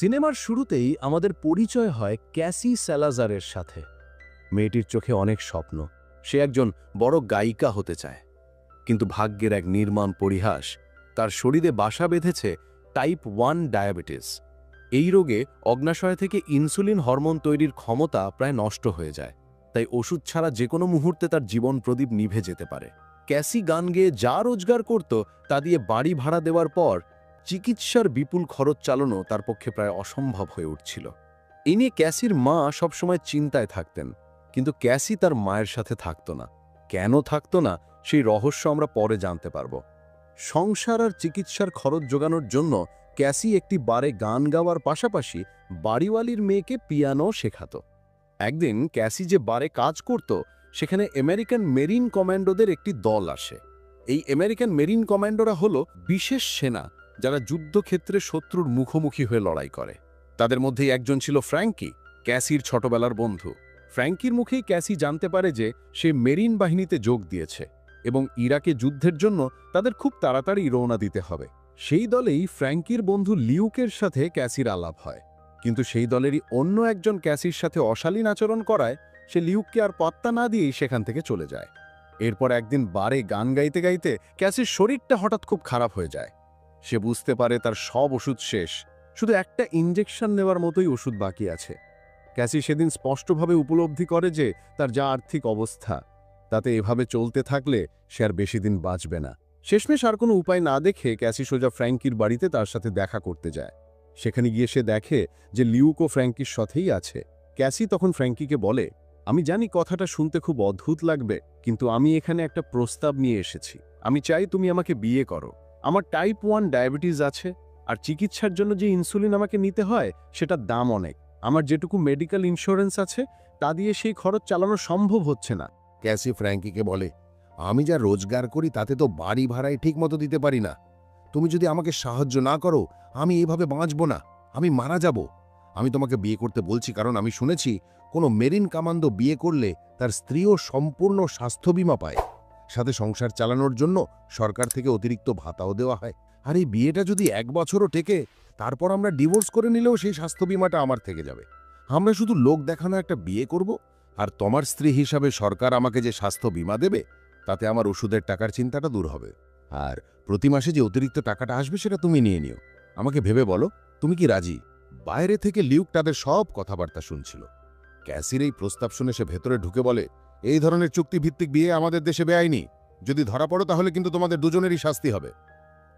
সিনেমার শুরুতেই আমাদের পরিচয় হয় ক্যাসি স্যালাজারের সাথে। মেয়েটির চোখে অনেক স্বপ্ন। সে একজন বড় গায়িকা হতে চায়। কিন্তু ভাগ্যের এক নির্মাণ পরিহাস, তার শরীরে বাসা বেঁধেছে টাইপ ওয়ান ডায়াবেটিস। এই রোগে অগ্নাশয় থেকে ইনসুলিন হরমোন তৈরির ক্ষমতা প্রায় নষ্ট হয়ে যায়। তাই ওষুধ ছাড়া যে কোনো মুহূর্তে তার জীবন প্রদীপ নিভে যেতে পারে। ক্যাসি গান গেয়ে যা রোজগার করত, তা দিয়ে বাড়ি ভাড়া দেওয়ার পর চিকিৎসার বিপুল খরচ চালানো তার পক্ষে প্রায় অসম্ভব হয়ে উঠছিল। এই নিয়ে ক্যাসির মা সবসময় চিন্তায় থাকতেন, কিন্তু ক্যাসি তার মায়ের সাথে থাকত না। কেন থাকত না, সেই রহস্য আমরা পরে জানতে পারব। সংসার আর চিকিৎসার খরচ জোগানোর জন্য ক্যাসি একটি বারে গান গাওয়ার পাশাপাশি বাড়িওয়ালির মেয়েকে পিয়ানো শেখাত। একদিন ক্যাসি যে বারে কাজ করত, সেখানে আমেরিকান মেরিন কমান্ডোদের একটি দল আসে। এই আমেরিকান মেরিন কমান্ডোরা হল বিশেষ সেনা যারা যুদ্ধক্ষেত্রে শত্রুর মুখোমুখি হয়ে লড়াই করে। তাদের মধ্যেই একজন ছিল ফ্র্যাঙ্কি, ক্যাসির ছোটবেলার বন্ধু। ফ্র্যাঙ্কির মুখেই ক্যাসি জানতে পারে যে সে মেরিন বাহিনীতে যোগ দিয়েছে এবং ইরাকে যুদ্ধের জন্য তাদের খুব তাড়াতাড়ি রওনা দিতে হবে। সেই দলেই ফ্র্যাঙ্কির বন্ধু লিউকের সাথে ক্যাসির আলাপ হয়। কিন্তু সেই দলেরই অন্য একজন ক্যাসির সাথে অশালীন আচরণ করায় সে লিউককে আর পত্তা না দিয়েই সেখান থেকে চলে যায়। এরপর একদিন বারে গান গাইতে গাইতে ক্যাসির শরীরটা হঠাৎ খুব খারাপ হয়ে যায়। সে বুঝতে পারে তার সব ওষুধ শেষ। শুধু একটা ইঞ্জেকশন নেওয়ার মতোই ওষুধ বাকি আছে। ক্যাসি সেদিন স্পষ্টভাবে উপলব্ধি করে যে তার যা আর্থিক অবস্থা, তাতে এভাবে চলতে থাকলে সে আর বেশি দিন বাঁচবে না। শেষমেশ আর কোনো উপায় না দেখে ক্যাসি সোজা ফ্র্যাঙ্কির বাড়িতে তার সাথে দেখা করতে যায়। সেখানে গিয়ে সে দেখে যে লিউকো ফ্র্যাঙ্কির সাথেই আছে। ক্যাসি তখন ফ্র্যাঙ্কিকে বলে, আমি জানি কথাটা শুনতে খুব অদ্ভুত লাগবে, কিন্তু আমি এখানে একটা প্রস্তাব নিয়ে এসেছি। আমি চাই তুমি আমাকে বিয়ে করো। আমার টাইপ ওয়ান ডায়াবেটিস আছে আর চিকিৎসার জন্য যে ইনসুলিন আমাকে নিতে হয় সেটার দাম অনেক। আমার যেটুকু মেডিকেল ইন্স্যুরেন্স আছে, তা দিয়ে সেই খরচ চালানো সম্ভব হচ্ছে না। ক্যাসি ফ্র্যাঙ্কিকে বলে, আমি যা রোজগার করি, তাতে তো বাড়ি ভাড়ায় ঠিক মতো দিতে পারি না। তুমি যদি আমাকে সাহায্য না করো, আমি এভাবে বাঁচব না। আমি মারা যাব। আমি তোমাকে বিয়ে করতে বলছি কারণ আমি শুনেছি, কোনো মেরিন কামান্ডো বিয়ে করলে তার স্ত্রীও সম্পূর্ণ স্বাস্থ্য বিমা পায়। সাথে সংসার চালানোর জন্য সরকার থেকে অতিরিক্ত ভাতাও দেওয়া হয়। আর এই বিয়েটা যদি এক বছরও টেকে, তারপর আমরা ডিভোর্স করে নিলেও সেই স্বাস্থ্য বিমাটা আমার থেকে যাবে। আমরা শুধু লোক দেখানো একটা বিয়ে করব, আর তোমার স্ত্রী হিসাবে সরকার আমাকে যে স্বাস্থ্য বিমা দেবে, তাতে আমার ওষুধের টাকার চিন্তাটা দূর হবে। আর প্রতি মাসে যে অতিরিক্ত টাকাটা আসবে সেটা তুমি নিয়ে নিও। আমাকে ভেবে বলো, তুমি কি রাজি? বাইরে থেকে লিউক তাদের সব কথাবার্তা শুনছিল। ক্যাসির এই প্রস্তাব শুনে সে ভেতরে ঢুকে বলে এই ধরনের চুক্তিভিত্তিক বিয়ে আমাদের দেশে বেআইনি। যদি ধরা পড়ো তাহলে কিন্তু তোমাদের দুজনেরই শাস্তি হবে।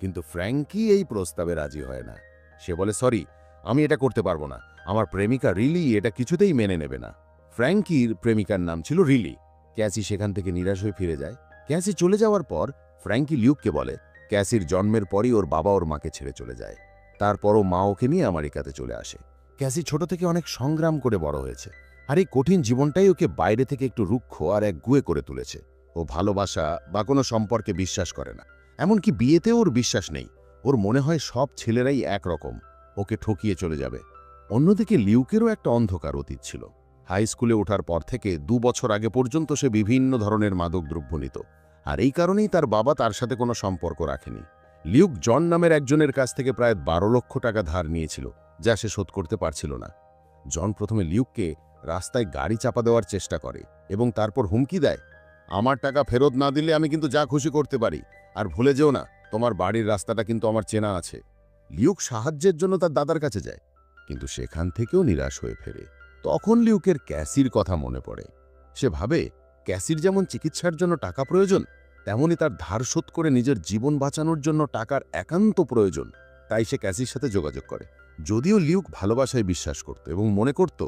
কিন্তু ফ্র্যাঙ্কি এই প্রস্তাবে রাজি হয় না। সে বলে, সরি, আমি এটা করতে পারব না। আমার প্রেমিকা রিলি এটা কিছুতেই মেনে নেবে না। ফ্র্যাঙ্কির প্রেমিকার নাম ছিল রিলি। ক্যাসি সেখান থেকে নিরাশ হয়ে ফিরে যায়। ক্যাসি চলে যাওয়ার পর ফ্র্যাঙ্কি লিউককে বলে, ক্যাসির জন্মের পরই ওর বাবা ওর মাকে ছেড়ে চলে যায়। তারপরও মা ওকে নিয়ে আমেরিকাতে চলে আসে। ক্যাসি ছোট থেকে অনেক সংগ্রাম করে বড় হয়েছে। আর এই কঠিন জীবনটাই ওকে বাইরে থেকে একটু রুক্ষ আর এক গুয়ে করে তুলেছে। ও ভালোবাসা বা কোনো সম্পর্কে বিশ্বাস করে না। এমনকি বিয়েতেও ওর বিশ্বাস নেই। ওর মনে হয় সব ছেলেরাই একরকম। ওকে ঠকিয়ে চলে যাবে। অন্যদিকে লিউকেরও একটা অন্ধকার অতীত ছিল। হাই স্কুলে ওঠার পর থেকে দু বছর আগে পর্যন্ত সে বিভিন্ন ধরনের মাদক দ্রব্য নিত। আর এই কারণেই তার বাবা তার সাথে কোনো সম্পর্ক রাখেনি। লিউক জন নামের একজনের কাছ থেকে প্রায় বারো লক্ষ টাকা ধার নিয়েছিল, যা সে শোধ করতে পারছিল না। জন প্রথমে লিউককে রাস্তায় গাড়ি চাপা দেওয়ার চেষ্টা করে এবং তারপর হুমকি দেয়। আমার টাকা ফেরত না দিলে আমি কিন্তু যা খুশি করতে পারি। আর ভুলে যেও না, তোমার বাড়ির রাস্তাটা কিন্তু আমার চেনা আছে। লিউক সাহায্যের জন্য তার দাদার কাছে যায়, কিন্তু সেখান থেকেও নিরাশ হয়ে ফেরে। তখন লিউকের ক্যাসির কথা মনে পড়ে। সে ভাবে, ক্যাসির যেমন চিকিৎসার জন্য টাকা প্রয়োজন তেমনি তার ধার শোধ করে নিজের জীবন বাঁচানোর জন্য টাকার একান্ত প্রয়োজন। তাই সে ক্যাসির সাথে যোগাযোগ করে। যদিও লিউক ভালোবাসায় বিশ্বাস করত এবং মনে করত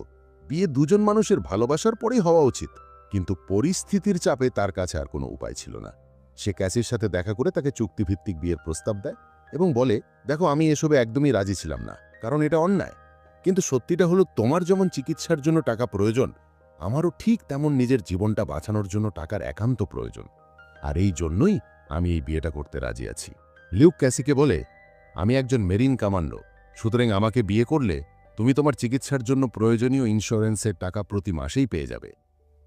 বিয়ে দুজন মানুষের ভালোবাসার পরেই হওয়া উচিত। কিন্তু পরিস্থিতির চাপে তার কাছে আর কোনো উপায় ছিল না। সে ক্যাসির সাথে দেখা করে তাকে চুক্তিভিত্তিক বিয়ের প্রস্তাব দেয় এবং বলে, দেখো, আমি এসবে একদমই রাজি ছিলাম না, কারণ এটা অন্যায়। কিন্তু সত্যিটা হলো, তোমার যেমন চিকিৎসার জন্য টাকা প্রয়োজন, আমারও ঠিক তেমন নিজের জীবনটা বাঁচানোর জন্য টাকার একান্ত প্রয়োজন। আর এই জন্যই আমি এই বিয়েটা করতে রাজি আছি। লিউক ক্যাসিকে বলে, আমি একজন মেরিন কামান্ডো সুতরাং আমাকে বিয়ে করলে তুমি তোমার চিকিৎসার জন্য প্রয়োজনীয় ইন্স্যুরেন্সের টাকা প্রতি মাসেই পেয়ে যাবে।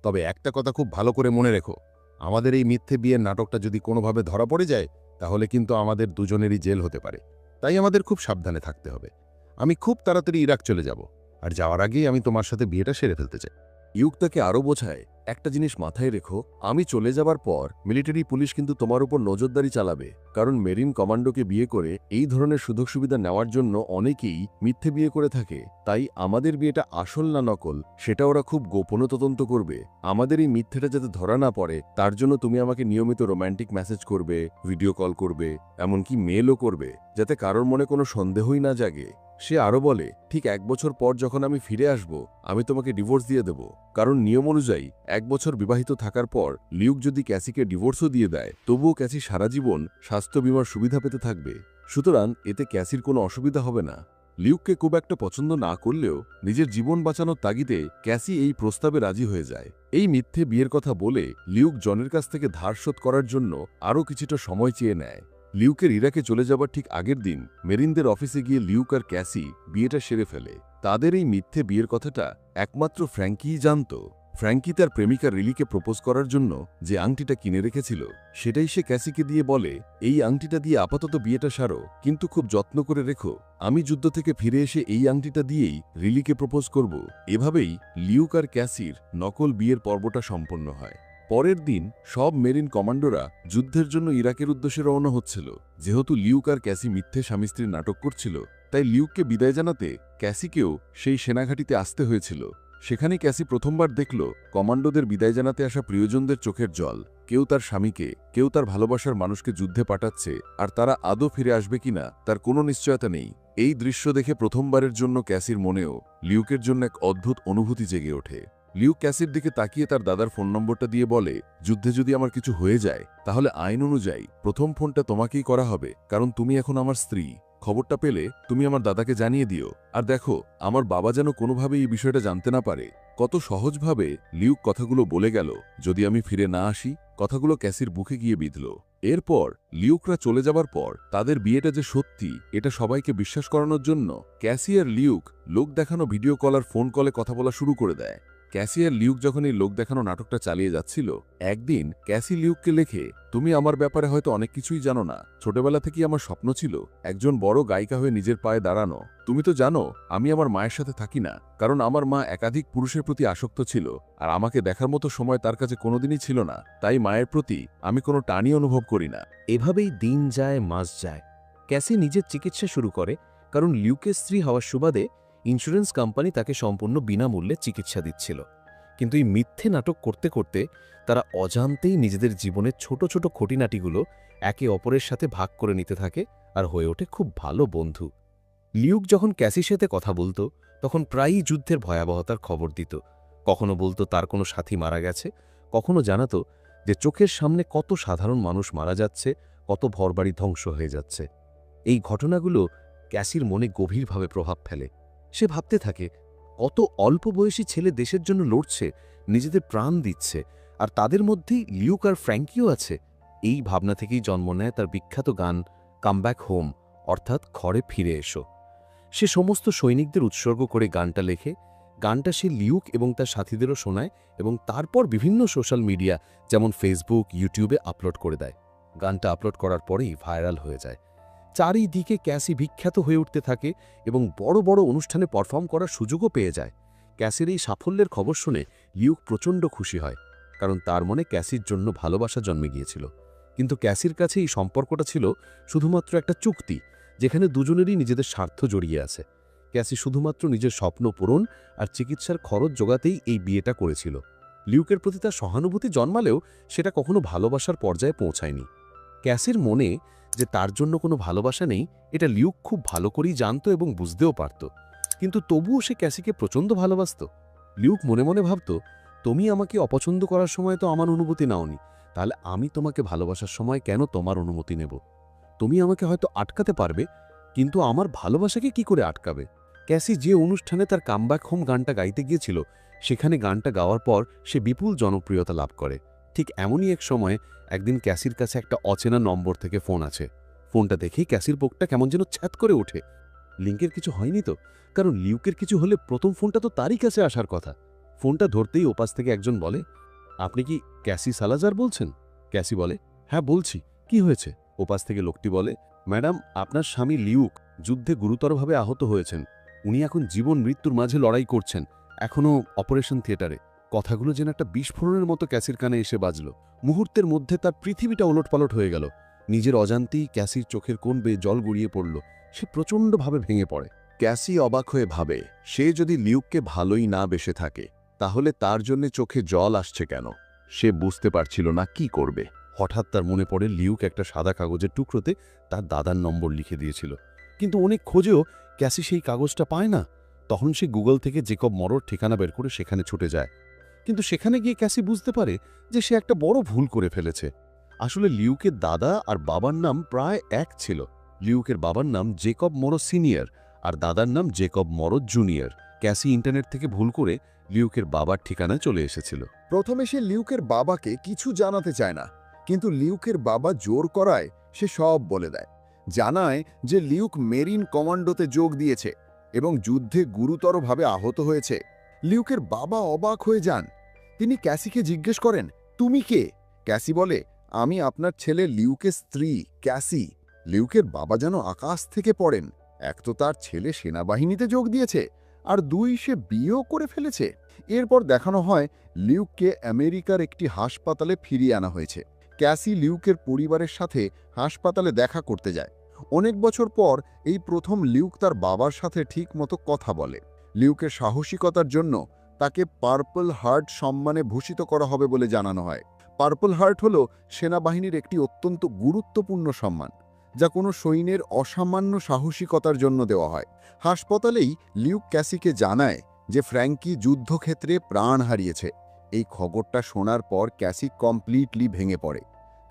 তবে একটা কথা খুব ভালো করে মনে রেখো, আমাদের এই মিথ্যে বিয়ের নাটকটা যদি কোনোভাবে ধরা পড়ে যায়, তাহলে কিন্তু আমাদের দুজনেরই জেল হতে পারে। তাই আমাদের খুব সাবধানে থাকতে হবে। আমি খুব তাড়াতাড়ি ইরাক চলে যাব, আর যাওয়ার আগেই আমি তোমার সাথে বিয়েটা সেরে ফেলতে চাই। ইউক তাকে আরও বোঝায় একটা জিনিস মাথায় রেখো, আমি চলে যাবার পর মিলিটারি পুলিশ কিন্তু তোমার উপর নজরদারি চালাবে। কারণ মেরিন কমান্ডোকে বিয়ে করে এই ধরনের সুযোগ সুবিধা নেওয়ার জন্য অনেকেই মিথ্যে বিয়ে করে থাকে। তাই আমাদের বিয়েটা আসল না নকল, সেটা ওরা খুব গোপন তদন্ত করবে। আমাদের এই মিথ্যেটা যাতে ধরা না পড়ে, তার জন্য তুমি আমাকে নিয়মিত রোম্যান্টিক মেসেজ করবে, ভিডিও কল করবে, এমনকি মেলও করবে, যাতে কারোর মনে কোনো সন্দেহই না জাগে। সে আরও বলে, ঠিক এক বছর পর যখন আমি ফিরে আসব, আমি তোমাকে ডিভোর্স দিয়ে দেব। কারণ নিয়ম অনুযায়ী, এক বছর বিবাহিত থাকার পর লিউক যদি ক্যাসিকে ডিভোর্সও দিয়ে দেয়, তবুও ক্যাসি সারা জীবন স্বাস্থ্য বিমার সুবিধা পেতে থাকবে। সুতরাং এতে ক্যাসির কোনো অসুবিধা হবে না। লিউককে খুব একটা পছন্দ না করলেও নিজের জীবন বাঁচানোর তাগিদে ক্যাসি এই প্রস্তাবে রাজি হয়ে যায়। এই মিথ্যে বিয়ের কথা বলে লিউক জনের কাছ থেকে ধার শোধ করার জন্য আরও কিছুটা সময় চেয়ে নেয়। লিউকের ইরাকে চলে যাবার ঠিক আগের দিন মেরিনদের অফিসে গিয়ে লিউক আর ক্যাসি বিয়েটা সেরে ফেলে। তাদের এই মিথ্যে বিয়ের কথাটা একমাত্র ফ্র্যাঙ্কিই জানত। ফ্র্যাঙ্কি তার প্রেমিকা রিলিকে প্রপোজ করার জন্য যে আংটিটা কিনে রেখেছিল, সেটাই সে ক্যাসিকে দিয়ে বলে, এই আংটিটা দিয়ে আপাতত বিয়েটা সারো, কিন্তু খুব যত্ন করে রেখো। আমি যুদ্ধ থেকে ফিরে এসে এই আংটিটা দিয়েই রিলিকে প্রপোজ করব। এভাবেই লিউক আর ক্যাসির নকল বিয়ের পর্বটা সম্পন্ন হয়। পরের দিন সব মেরিন কমান্ডোরা যুদ্ধের জন্য ইরাকের উদ্দেশ্যে রওনা হচ্ছিল। যেহেতু লিউক আর ক্যাসি মিথ্যে স্বামী নাটক করছিল, তাই লিউককে বিদায় জানাতে ক্যাসিকেও সেই সেনাঘাটিতে আসতে হয়েছিল। সেখানে ক্যাসি প্রথমবার দেখল কমান্ডোদের বিদায় জানাতে আসা প্রিয়জনদের চোখের জল। কেউ তার স্বামীকে, কেউ তার ভালোবাসার মানুষকে যুদ্ধে পাঠাচ্ছে, আর তারা আদৌ ফিরে আসবে কিনা তার কোনো নিশ্চয়তা নেই। এই দৃশ্য দেখে প্রথমবারের জন্য ক্যাসির মনেও লিউকের জন্য এক অদ্ভুত অনুভূতি জেগে ওঠে। লিউক ক্যাসির দিকে তাকিয়ে তার দাদার ফোন নম্বরটা দিয়ে বলে, যুদ্ধে যদি আমার কিছু হয়ে যায়, তাহলে আইন অনুযায়ী প্রথম ফোনটা তোমাকেই করা হবে, কারণ তুমি এখন আমার স্ত্রী। খবরটা পেলে তুমি আমার দাদাকে জানিয়ে দিও। আর দেখো, আমার বাবা যেন কোনোভাবেই এই বিষয়টা জানতে না পারে। কত সহজভাবে লিউক কথাগুলো বলে গেল, যদি আমি ফিরে না আসি? কথাগুলো ক্যাসির বুকে গিয়ে বিঁধল। এরপর লিউকরা চলে যাবার পর তাদের বিয়েটা যে সত্যি, এটা সবাইকে বিশ্বাস করানোর জন্য ক্যাসি আর লিউক লোক দেখানো ভিডিও কল আর ফোন কলে কথা বলা শুরু করে দেয়। ক্যাসি আর লিউক যখন এই লোক দেখানো নাটকটা চালিয়ে যাচ্ছিল, একদিন ক্যাসি লিউককে লেখে, তুমি আমার ব্যাপারে হয়তো অনেক কিছুই জানো না। ছোটবেলা থেকেই আমার স্বপ্ন ছিল একজন বড় গায়িকা হয়ে নিজের পায়ে দাঁড়ানো। তুমি তো জানো, আমি আমার মায়ের সাথে থাকি না, কারণ আমার মা একাধিক পুরুষের প্রতি আসক্ত ছিল, আর আমাকে দেখার মতো সময় তার কাছে কোনোদিনই ছিল না। তাই মায়ের প্রতি আমি কোনো টানই অনুভব করি না। এভাবেই দিন যায়, মাস যায়। ক্যাসি নিজের চিকিৎসা শুরু করে, কারণ লিউকের স্ত্রী হওয়ার সুবাদে ইন্স্যুরেন্স কোম্পানি তাকে সম্পূর্ণ বিনামূল্যে চিকিৎসা দিচ্ছিল। কিন্তু এই মিথ্যে নাটক করতে করতে তারা অজান্তেই নিজেদের জীবনের ছোট ছোট খুঁটিনাটিগুলো একে অপরের সাথে ভাগ করে নিতে থাকে আর হয়ে ওঠে খুব ভালো বন্ধু। লিউক যখন ক্যাসির সাথে কথা বলতো, তখন প্রায়ই যুদ্ধের ভয়াবহতার খবর দিত। কখনো বলতো তার কোনো সাথী মারা গেছে, কখনো জানাতো যে চোখের সামনে কত সাধারণ মানুষ মারা যাচ্ছে, কত ভরবাড়ি ধ্বংস হয়ে যাচ্ছে। এই ঘটনাগুলো ক্যাসির মনে গভীরভাবে প্রভাব ফেলে। সে ভাবতে থাকে, কত অল্প বয়সী ছেলে দেশের জন্য লড়ছে, নিজেদের প্রাণ দিচ্ছে, আর তাদের মধ্যেই লিউক আর ফ্র্যাঙ্কিও আছে। এই ভাবনা থেকেই জন্ম নেয় তার বিখ্যাত গান কামব্যাক হোম অর্থাৎ ঘরে ফিরে এসো। সে সমস্ত সৈনিকদের উৎসর্গ করে গানটা লেখে। গানটা সে লিউক এবং তার সাথীদেরও শোনায় এবং তারপর বিভিন্ন সোশ্যাল মিডিয়া, যেমন ফেসবুক, ইউটিউবে আপলোড করে দেয়। গানটা আপলোড করার পরেই ভাইরাল হয়ে যায়। চারিদিকে ক্যাসি বিখ্যাত হয়ে উঠতে থাকে এবং বড় বড় অনুষ্ঠানে পারফর্ম করার সুযোগও পেয়ে যায়। ক্যাসির এই সাফল্যের খবর শুনে লিউক প্রচণ্ড খুশি হয়, কারণ তার মনে ক্যাসির জন্য ভালোবাসা জন্মে গিয়েছিল। কিন্তু ক্যাসির কাছে এই সম্পর্কটা ছিল শুধুমাত্র একটা চুক্তি, যেখানে দুজনেরই নিজেদের স্বার্থ জড়িয়ে আছে। ক্যাসি শুধুমাত্র নিজের স্বপ্ন পূরণ আর চিকিৎসার খরচ জোগাতেই এই বিয়েটা করেছিল। লিউকের প্রতি তার সহানুভূতি জন্মালেও সেটা কখনো ভালোবাসার পর্যায়ে পৌঁছায়নি। ক্যাসির মনে যে তার জন্য কোনো ভালোবাসা নেই, এটা লিউক খুব ভালো করেই জানত এবং বুঝতেও পারত। কিন্তু তবুও সে ক্যাসিকে প্রচণ্ড ভালোবাসত। লিউক মনে মনে ভাবত, তুমি আমাকে অপছন্দ করার সময় তো আমার অনুমতি নাওনি, তাহলে আমি তোমাকে ভালোবাসার সময় কেন তোমার অনুমতি নেব? তুমি আমাকে হয়তো আটকাতে পারবে, কিন্তু আমার ভালোবাসাকে কি করে আটকাবে? ক্যাসি যে অনুষ্ঠানে তার কামব্যাক হোম গানটা গাইতে গিয়েছিল, সেখানে গানটা গাওয়ার পর সে বিপুল জনপ্রিয়তা লাভ করে। ঠিক এমনই এক সময় একদিন ক্যাসির কাছে একটা অচেনা নম্বর থেকে ফোন আছে। ফোনটা দেখেই ক্যাসির বুকটা কেমন যেন ছ্যাত করে ওঠে। লিঙ্কের কিছু হয়নি তো? কারণ লিউকের কিছু হলে প্রথম ফোনটা তো তারই কাছে আসার কথা। ফোনটা ধরতেই ওপাশ থেকে একজন বলে, আপনি কি ক্যাসি সালাজার বলছেন? ক্যাসি বলে হ্যাঁ বলছি। কি হয়েছে? ওপাশ থেকে লোকটি বলে, ম্যাডাম, আপনার স্বামী লিউক যুদ্ধে গুরুতরভাবে আহত হয়েছেন। উনি এখন জীবন মৃত্যুর মাঝে লড়াই করছেন, এখনও অপারেশন থিয়েটারে। কথাগুলো যেন একটা বিস্ফোরণের মতো ক্যাসির কানে এসে বাজল। মুহূর্তের মধ্যে তার পৃথিবীটা ওলটপালট হয়ে গেল। নিজের অজান্তেই ক্যাসির চোখের কোন বেয়ে জল গড়িয়ে পড়ল। সে প্রচণ্ডভাবে ভেঙে পড়ে। ক্যাসি অবাক হয়ে ভাবে, সে যদি লিউককে ভালোই না বেসে থাকে, তাহলে তার জন্য চোখে জল আসছে কেন? সে বুঝতে পারছিল না কি করবে। হঠাৎ তার মনে পড়ে লিউক একটা সাদা কাগজের টুকরোতে তার দাদার নম্বর লিখে দিয়েছিল। কিন্তু অনেক খোঁজেও ক্যাসি সেই কাগজটা পায় না। তখন সে গুগল থেকে জেকব মরর ঠিকানা বের করে সেখানে ছুটে যায়। কিন্তু সেখানে গিয়ে ক্যাসি বুঝতে পারে যে সে একটা বড় ভুল করে ফেলেছে। আসলে লিউকের দাদা আর বাবার নাম প্রায় এক ছিল। লিউকের বাবার নাম জেকব মরো সিনিয়র আর দাদার নাম Jacob Morrow junior. Casey internet থেকে ভুল করে লিউকের বাবার ঠিকানায় চলে এসেছিল। প্রথমে সে লিউকের বাবাকে কিছু জানাতে চায় না, কিন্তু লিউকের বাবা জোর করায় সে সব বলে দেয়। জানায় যে লিউক মেরিন কমান্ডোতে যোগ দিয়েছে এবং যুদ্ধে গুরুতরভাবে আহত হয়েছে। লিউকের বাবা অবাক হয়ে যান। তিনি ক্যাসিকে জিজ্ঞেস করেন, তুমি কে? ক্যাসি বলে, আমি আপনার ছেলে লিউকের স্ত্রী, ক্যাসি। লিউকের বাবা যেন আকাশ থেকে পড়েন। এক তো তার ছেলে সেনাবাহিনীতে যোগ দিয়েছে, আর দুই সে বিয়েও করে ফেলেছে। এরপর দেখানো হয়, লিউককে আমেরিকার একটি হাসপাতালে ফিরিয়ে আনা হয়েছে। ক্যাসি লিউকের পরিবারের সাথে হাসপাতালে দেখা করতে যায়। অনেক বছর পর এই প্রথম লিউক তার বাবার সাথে ঠিক মতো কথা বলে। লিউকের সাহসিকতার জন্য তাকে পার্পল হার্ট সম্মানে ভূষিত করা হবে বলে জানানো হয়। পার্পল হার্ট হল সেনাবাহিনীর একটি অত্যন্ত গুরুত্বপূর্ণ সম্মান, যা কোনো সৈন্যের অসামান্য সাহসিকতার জন্য দেওয়া হয়। হাসপাতালেই লিউক ক্যাসিকে জানায় যে ফ্র্যাঙ্কি যুদ্ধক্ষেত্রে প্রাণ হারিয়েছে। এই খবরটা শোনার পর ক্যাসি কমপ্লিটলি ভেঙে পড়ে।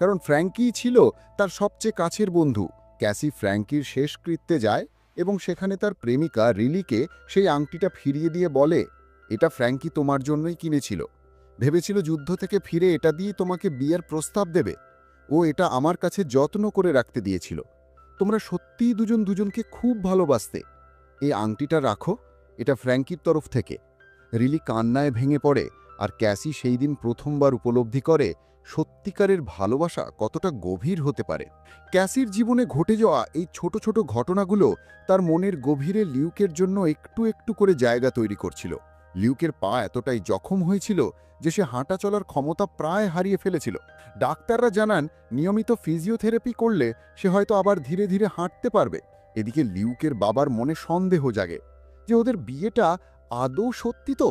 কারণ ফ্র্যাঙ্কি ছিল তার সবচেয়ে কাছের বন্ধু। ক্যাসি ফ্র্যাঙ্কির শেষকৃত্যে যায় এবং সেখানে তার প্রেমিকা রিলিকে সেই আংটিটা ফিরিয়ে দিয়ে বলে এটা ফ্র্যাঙ্কি তোমার জন্যই কিনেছিল। ভেবেছিল যুদ্ধ থেকে ফিরে এটা দিয়ে তোমাকে বিয়ের প্রস্তাব দেবে। ও এটা আমার কাছে যত্ন করে রাখতে দিয়েছিল। তোমরা সত্যিই দুজন দুজনকে খুব ভালোবাসতে। এই আংটিটা রাখো, এটা ফ্র্যাঙ্কির তরফ থেকে। রিলি কান্নায় ভেঙে পড়ে আর ক্যাসি সেই দিন প্রথমবার উপলব্ধি করে সত্যিকারের ভালোবাসা কতটা গভীর হতে পারে। ক্যাসির জীবনে ঘটে যাওয়া এই ছোট ছোট ঘটনাগুলো তার মনের গভীরে লিউকের জন্য একটু একটু করে জায়গা তৈরি করছিল। লিউকের পা এতটাই জখম হয়েছিল যে সে হাঁটা চলার ক্ষমতা প্রায় হারিয়ে ফেলেছিল। ডাক্তাররা জানান, নিয়মিত ফিজিওথেরাপি করলে সে হয়তো আবার ধীরে ধীরে হাঁটতে পারবে। এদিকে লিউকের বাবার মনে সন্দেহ জাগে যে ওদের বিয়েটা আদৌ সত্যি তো?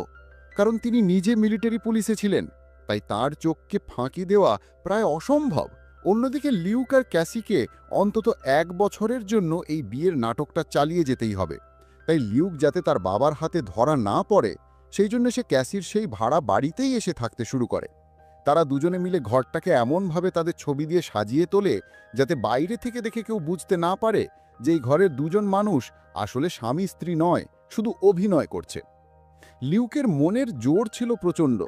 কারণ তিনি নিজে মিলিটারি পুলিশে ছিলেন, তাই তার চোখকে ফাঁকি দেওয়া প্রায় অসম্ভব। অন্যদিকে লিউক আর ক্যাসিকে অন্তত এক বছরের জন্য এই বিয়ের নাটকটা চালিয়ে যেতেই হবে। তাই লিউক যাতে তার বাবার হাতে ধরা না পড়ে সেই জন্য সে ক্যাসির সেই ভাড়া বাড়িতেই এসে থাকতে শুরু করে। তারা দুজনে মিলে ঘরটাকে এমনভাবে তাদের ছবি দিয়ে সাজিয়ে তোলে, যাতে বাইরে থেকে দেখে কেউ বুঝতে না পারে যে এই ঘরের দুজন মানুষ আসলে স্বামী স্ত্রী নয়, শুধু অভিনয় করছে। লিউকের মনের জোর ছিল প্রচণ্ড।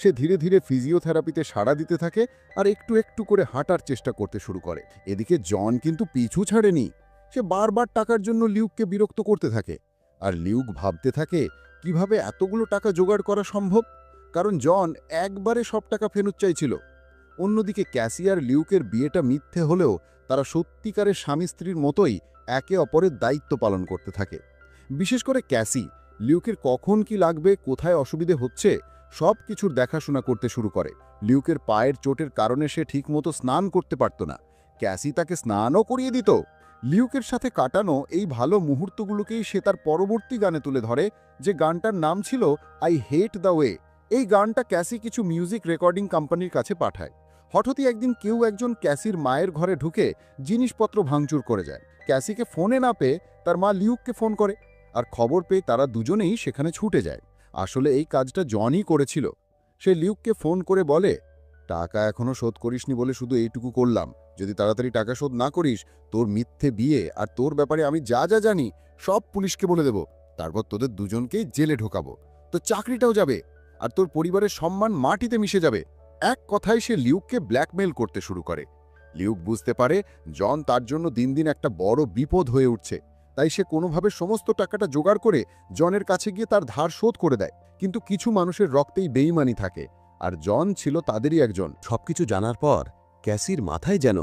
সে ধীরে ধীরে ফিজিওথেরাপিতে সাড়া দিতে থাকে আর একটু একটু করে হাঁটার চেষ্টা করতে শুরু করে। এদিকে জন কিন্তু পিছু ছাড়েনি। সে বারবার টাকার জন্য লিউককে বিরক্ত করতে থাকে। আর লিউক ভাবতে থাকে, কীভাবে এতগুলো টাকা জোগাড় করা সম্ভব? কারণ জন একবারে সব টাকা ফেরত চাইছিল। অন্যদিকে ক্যাসিয়ার লিউকের বিয়েটা মিথ্যে হলেও তারা সত্যিকারের স্বামী স্ত্রীর মতোই একে অপরের দায়িত্ব পালন করতে থাকে। বিশেষ করে ক্যাসি, লিউকের কখন কি লাগবে, কোথায় অসুবিধে হচ্ছে, সব কিছুর দেখাশোনা করতে শুরু করে। লিউকের পায়ের চোটের কারণে সে ঠিকমতো স্নান করতে পারত না। ক্যাসি তাকে স্নানও করিয়ে দিত। লিউকের সাথে কাটানো এই ভালো মুহূর্তগুলোকেই সে তার পরবর্তী গানে তুলে ধরে, যে গানটার নাম ছিল আই হেট দ্য ওয়ে এই গানটা ক্যাসি কিছু মিউজিক রেকর্ডিং কোম্পানির কাছে পাঠায়। হঠাৎই একদিন কেউ একজন ক্যাসির মায়ের ঘরে ঢুকে জিনিসপত্র ভাঙচুর করে যায়। ক্যাসিকে ফোনে না পেয়ে তার মা লিউককে ফোন করে। আর খবর পেয়ে তারা দুজনেই সেখানে ছুটে যায়। আসলে এই কাজটা জনই করেছিল। সে লিউককে ফোন করে বলে টাকা এখনও শোধ করিসনি বলে শুধু এইটুকু করলাম। যদি তাড়াতাড়ি টাকা শোধ না করিস, তোর মিথ্যে বিয়ে আর তোর ব্যাপারে আমি যা যা জানি, সব পুলিশকে বলে দেব। তারপর তোদের দুজনকেই জেলে ঢোকাবো। তো চাকরিটাও যাবে আর তোর পরিবারের সম্মান মাটিতে মিশে যাবে। এক কথায় সে লিউককে ব্ল্যাকমেল করতে শুরু করে। লিউক বুঝতে পারে জন তার জন্য দিন দিন একটা বড় বিপদ হয়ে উঠছে। তাই সে কোনোভাবে সমস্ত টাকাটা জোগাড় করে জনের কাছে গিয়ে তার ধার শোধ করে দেয়। কিন্তু কিছু মানুষের রক্তেই বেইমানি থাকে। আর জন ছিল তাদেরই একজন। সবকিছু জানার পর ক্যাসির মাথায় যেন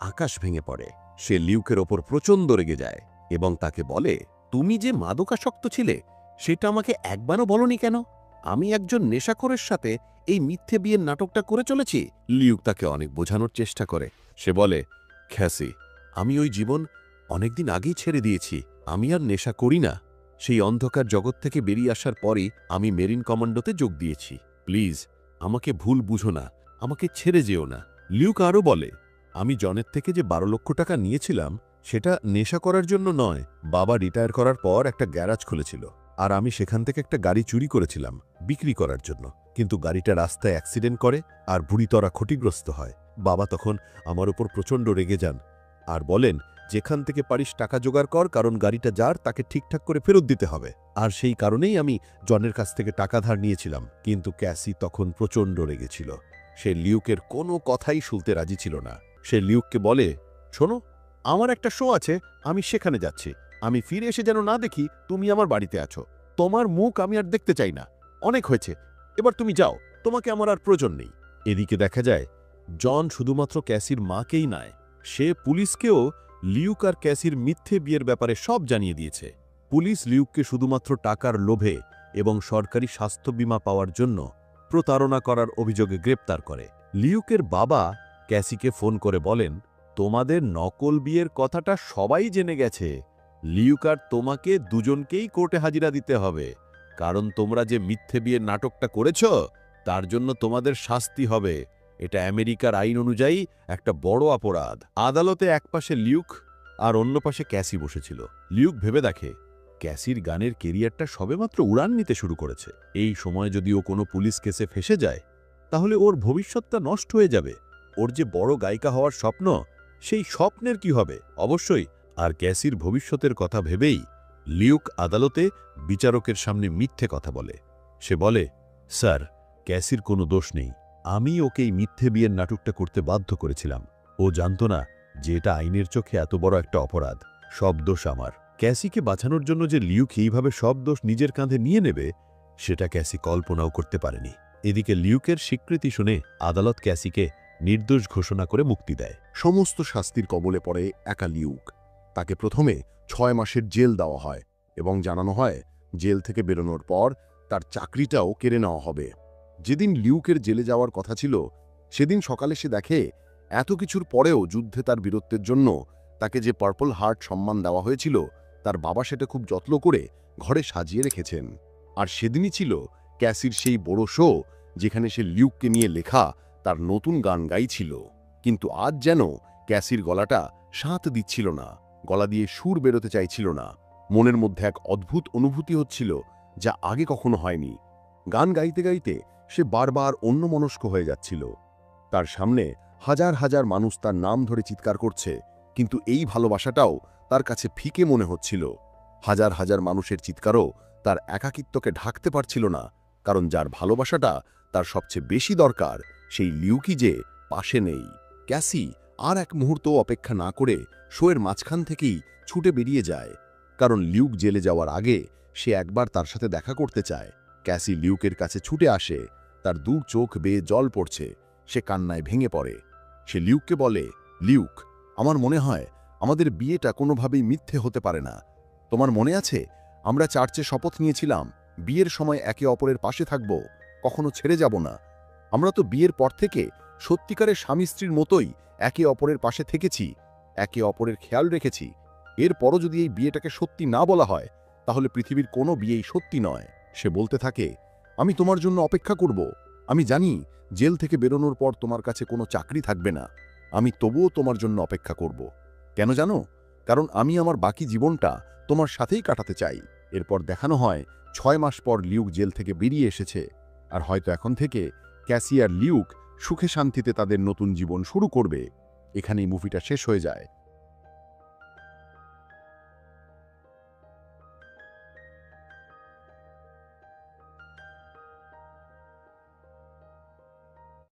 আকাশ ভেঙে পড়ে। সে লিউকের ওপর প্রচণ্ড রেগে যায় এবং তাকে বলে, তুমি যে মাদকাসক্ত ছিলে, সেটা আমাকে একবারও বলনি কেন? আমি একজন নেশাখোরের সাথে এই মিথ্যে বিয়ের নাটকটা করে চলেছি লিউক তাকে অনেক বোঝানোর চেষ্টা করে। সে বলে খ্যাসি আমি ওই জীবন অনেকদিন আগেই ছেড়ে দিয়েছি। আমি আর নেশা করি না। সেই অন্ধকার জগৎ থেকে বেরিয়ে আসার পরই আমি মেরিন কমান্ডোতে যোগ দিয়েছি। প্লিজ আমাকে ভুল বুঝো না, আমাকে ছেড়ে যেও না। লিউক আরও বলে, আমি জনের থেকে যে বারো লক্ষ টাকা নিয়েছিলাম, সেটা নেশা করার জন্য নয়। বাবা রিটায়ার করার পর একটা গ্যারাজ খুলেছিল, আর আমি সেখান থেকে একটা গাড়ি চুরি করেছিলাম, বিক্রি করার জন্য। কিন্তু গাড়িটা রাস্তায় অ্যাক্সিডেন্ট করে, আর বুড়িতরা ক্ষতিগ্রস্ত হয়। বাবা তখন আমার উপর প্রচণ্ড রেগে যান, আর বলেন যেখান থেকে পারিস টাকা জোগাড় কর, কারণ গাড়িটা যার, তাকে ঠিকঠাক করে ফেরত দিতে হবে। আর সেই কারণেই আমি জনের কাছ থেকে টাকা ধার নিয়েছিলাম, কিন্তু ক্যাসি তখন প্রচণ্ড রেগেছিল। সে লিউকের কোনো কথাই শুনতে রাজি ছিল না। সে লিউককে বলে, শোনো, আমার একটা শো আছে, আমি সেখানে যাচ্ছি। আমি ফিরে এসে যেন না দেখি তুমি আমার বাড়িতে আছো। তোমার মুখ আমি আর দেখতে চাই না। অনেক হয়েছে। এবার তুমি যাও, তোমাকে আমার আর প্রয়োজন নেই। এদিকে দেখা যায়, জন শুধুমাত্র ক্যাসির মাকেই নয়, সে পুলিশকেও লিউক আর ক্যাসির মিথ্যে বিয়ের ব্যাপারে সব জানিয়ে দিয়েছে। পুলিশ লিউককে শুধুমাত্র টাকার লোভে এবং সরকারি স্বাস্থ্য বীমা পাওয়ার জন্য প্রতারণা করার অভিযোগে গ্রেপ্তার করে। লিউকের বাবা ক্যাসিকে ফোন করে বলেন, তোমাদের নকল বিয়ের কথাটা সবাই জেনে গেছে। লিউক আর তোমাকে দুজনকেই কোর্টে হাজিরা দিতে হবে। কারণ তোমরা যে মিথ্যে বিয়ের নাটকটা করেছ, তার জন্য তোমাদের শাস্তি হবে। এটা আমেরিকার আইন অনুযায়ী একটা বড় অপরাধ। আদালতে একপাশে লিউক আর অন্য পাশে ক্যাসি বসেছিল। লিউক ভেবে দেখে, ক্যাসির গানের কেরিয়ারটা সবেমাত্র উড়ান নিতে শুরু করেছে। এই সময় যদি ও কোনো পুলিশ কেসে ফেসে যায়, তাহলে ওর ভবিষ্যৎটা নষ্ট হয়ে যাবে। ওর যে বড় গায়িকা হওয়ার স্বপ্ন, সেই স্বপ্নের কি হবে? অবশ্যই। আর ক্যাসির ভবিষ্যতের কথা ভেবেই লিউক আদালতে বিচারকের সামনে মিথ্যে কথা বলে। সে বলে, স্যার, ক্যাসির কোনো দোষ নেই। আমি ওকে এই মিথ্যে বিয়ের নাটকটা করতে বাধ্য করেছিলাম। ও জানত না যে এটা আইনের চোখে এত বড় একটা অপরাধ। সব দোষ আমার। ক্যাসিকে বাঁচানোর জন্য যে লিউক এইভাবে সব দোষ নিজের কাঁধে নিয়ে নেবে, সেটা ক্যাসি কল্পনাও করতে পারেনি। এদিকে লিউকের স্বীকৃতি শুনে আদালত ক্যাসিকে নির্দোষ ঘোষণা করে মুক্তি দেয়। সমস্ত শাস্তির কবলে পড়ে একা লিউক। তাকে প্রথমে ছয় মাসের জেল দেওয়া হয় এবং জানানো হয় জেল থেকে বেরোনোর পর তার চাকরিটাও কেড়ে নেওয়া হবে। যেদিন লিউকের জেলে যাওয়ার কথা ছিল, সেদিন সকালে সে দেখে এত কিছুর পরেও যুদ্ধে তার বীরত্বের জন্য তাকে যে পার্পল হার্ট সম্মান দেওয়া হয়েছিল, তার বাবা সেটা খুব যত্ন করে ঘরে সাজিয়ে রেখেছেন। আর সেদিনই ছিল ক্যাসির সেই বড় শো যেখানে সে লিউককে নিয়ে লেখা তার নতুন গান গাইছিল। কিন্তু আজ যেন ক্যাসির গলাটা সাঁত দিচ্ছিল না, গলা দিয়ে সুর বেরোতে চাইছিল না। মনের মধ্যে এক অদ্ভুত অনুভূতি হচ্ছিল যা আগে কখনো হয়নি। গান গাইতে গাইতে সে বারবার অন্যমনস্ক হয়ে যাচ্ছিল। তার সামনে হাজার হাজার মানুষ তার নাম ধরে চিৎকার করছে, কিন্তু এই ভালোবাসাটাও তার কাছে ফিকে মনে হচ্ছিল। হাজার হাজার মানুষের চিৎকারও তার একাকিত্বকে ঢাকতে পারছিল না, কারণ যার ভালোবাসাটা তার সবচেয়ে বেশি দরকার সেই লিউকি যে পাশে নেই। ক্যাসি আর এক মুহূর্ত অপেক্ষা না করে শোয়ের মাঝখান থেকেই ছুটে বেরিয়ে যায়, কারণ লিউক জেলে যাওয়ার আগে সে একবার তার সাথে দেখা করতে চায়। ক্যাসি লিউকের কাছে ছুটে আসে তার দূর চোখ বেয়ে জল পড়ছে, সে কান্নায় ভেঙে পড়ে। সে লিউককে বলে, লিউক, আমার মনে হয় আমাদের বিয়েটা কোনোভাবেই মিথ্যে হতে পারে না। তোমার মনে আছে? আমরা চার্চে শপথ নিয়েছিলাম, বিয়ের সময় একে অপরের পাশে থাকব, কখনো ছেড়ে যাব না। আমরা তো বিয়ের পর থেকে সত্যিকারের স্বামী স্ত্রীর মতোই একে অপরের পাশে থেকেছি, একে অপরের খেয়াল রেখেছি। এরপরও যদি এই বিয়েটাকে সত্যি না বলা হয়, তাহলে পৃথিবীর কোনো বিয়েই সত্যি নয়। সে বলতে থাকে আমি তোমার জন্য অপেক্ষা করব। আমি জানি জেল থেকে বেরোনোর পর তোমার কাছে কোনো চাকরি থাকবে না। আমি তবুও তোমার জন্য অপেক্ষা করব। কেন জানো? কারণ আমি আমার বাকি জীবনটা তোমার সাথেই কাটাতে চাই। এরপর দেখানো হয়, ছয় মাস পর লিউক জেল থেকে বেরিয়ে এসেছে। আর হয়তো এখন থেকে ক্যাসি আর লিউক সুখে শান্তিতে তাদের নতুন জীবন শুরু করবে। এখানেই মুভিটা শেষ হয়ে যায়।